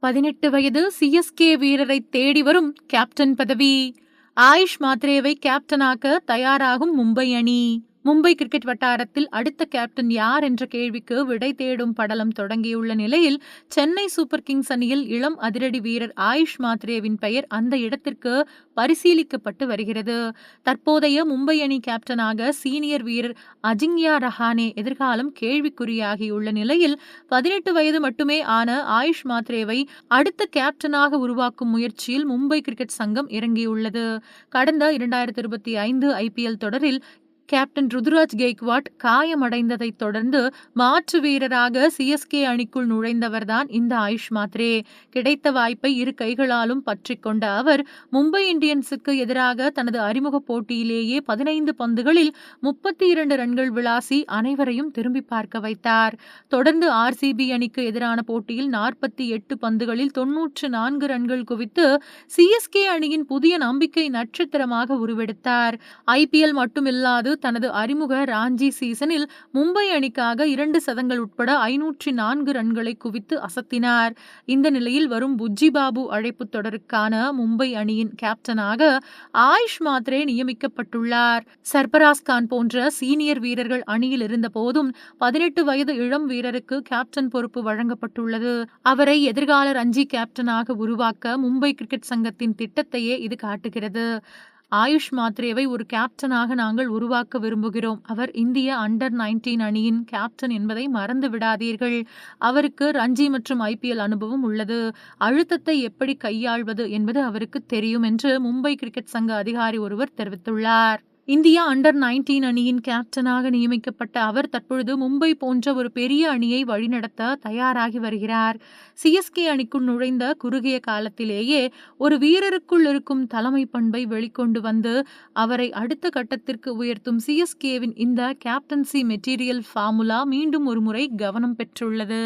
பதினெட்டு வயது சிஎஸ்கே வீரரை தேடி வரும் கேப்டன் பதவி. ஆயுஷ் மாத்ரேவை கேப்டனாக்க தயாராகும் மும்பை அணி. மும்பை கிரிக்கெட் வட்டாரத்தில் அடுத்த கேப்டன் யார் என்ற கேள்விக்கு விடை தேடும் படலம் தொடங்கியுள்ள நிலையில் சென்னை சூப்பர் கிங்ஸ் அணியில் இளம் அதிரடி வீரர் ஆயுஷ் மாத்ரேவின் பெயர் அந்த இடத்திற்கு பரிசீலிக்கப்பட்டு வருகிறது. தற்போதைய மும்பை அணி கேப்டனாக சீனியர் வீரர் அஜிங்யா ரஹானே எதிர்காலம் கேள்விக்குறியாகியுள்ள நிலையில் பதினெட்டு வயது மட்டுமே ஆன ஆயுஷ் மாத்ரேவை அடுத்த கேப்டனாக உருவாக்கும் முயற்சியில் மும்பை கிரிக்கெட் சங்கம் இறங்கியுள்ளது. கடந்த இரண்டாயிரத்தி இருபத்தி ஐந்து ஐபிஎல் தொடரில் கேப்டன் ருதுராஜ் கெய்க்வாட் காயமடைந்ததைத் தொடர்ந்து மாற்று வீரராக சிஎஸ்கே அணிக்குள் நுழைந்தவர்தான் இந்த ஆயுஷ் மாத்ரே. கிடைத்த வாய்ப்பை இரு கைகளாலும் பற்றி கொண்ட அவர் மும்பை இந்தியன்ஸுக்கு எதிராக தனது அறிமுக போட்டியிலேயே பதினைந்து பந்துகளில் முப்பத்தி இரண்டு ரன்கள் விளாசி அனைவரையும் திரும்பி பார்க்க வைத்தார். தொடர்ந்து ஆர்சிபி அணிக்கு எதிரான போட்டியில் நாற்பத்தி எட்டு பந்துகளில் தொன்னூற்று நான்கு ரன்கள் குவித்து சிஎஸ்கே அணியின் புதிய நம்பிக்கை நட்சத்திரமாக உருவெடுத்தார். ஐபிஎல் மட்டுமில்லாது தனது அறிமுக ராஞ்சி சீசனில் மும்பை அணிக்காக இரண்டு சதங்கள் உட்பட ஐநூற்றி நான்கு ரன்களை குவித்து அசத்தினார். இந்த நிலையில் வரும் புஜ்ஜி பாபு அழைப்பு தொடருக்கான மும்பை அணியின் கேப்டனாக ஆயுஷ் மாத்ரே நியமிக்கப்பட்டுள்ளார். சர்பராஸ் கான் போன்ற சீனியர் வீரர்கள் அணியில் இருந்த போதும் பதினெட்டு வயது இளம் வீரருக்கு கேப்டன் பொறுப்பு வழங்கப்பட்டுள்ளது. அவரை எதிர்கால ரஞ்சி கேப்டனாக உருவாக்க மும்பை கிரிக்கெட் சங்கத்தின் திட்டத்தையே இது காட்டுகிறது. ஆயுஷ் மாத்ரேவை ஒரு கேப்டனாக நாங்கள் உருவாக்க விரும்புகிறோம். அவர் இந்திய அண்டர் நைன்டீன் அணியின் கேப்டன் என்பதை மறந்து விடாதீர்கள். அவருக்கு ரஞ்சி மற்றும் ஐபிஎல் அனுபவம் உள்ளது. அழுத்தத்தை எப்படி கையாள்வது என்பது அவருக்கு தெரியும் என்று மும்பை கிரிக்கெட் சங்க அதிகாரி ஒருவர் தெரிவித்துள்ளார். இந்தியா அண்டர் நைன்டீன் அணியின் கேப்டனாக நியமிக்கப்பட்ட அவர் தற்பொழுது மும்பை போன்ற ஒரு பெரிய அணியை வழிநடத்த தயாராகி வருகிறார். சிஎஸ்கே அணிக்குள் நுழைந்த குறுகிய காலத்திலேயே ஒரு வீரருக்குள் இருக்கும் தலைமை பண்பை வெளிக்கொண்டு வந்து அவரை அடுத்த கட்டத்திற்கு உயர்த்தும் சிஎஸ்கேவின் இந்த கேப்டன்சி மெட்டீரியல் ஃபார்முலா மீண்டும் ஒருமுறை கவனம் பெற்றுள்ளது.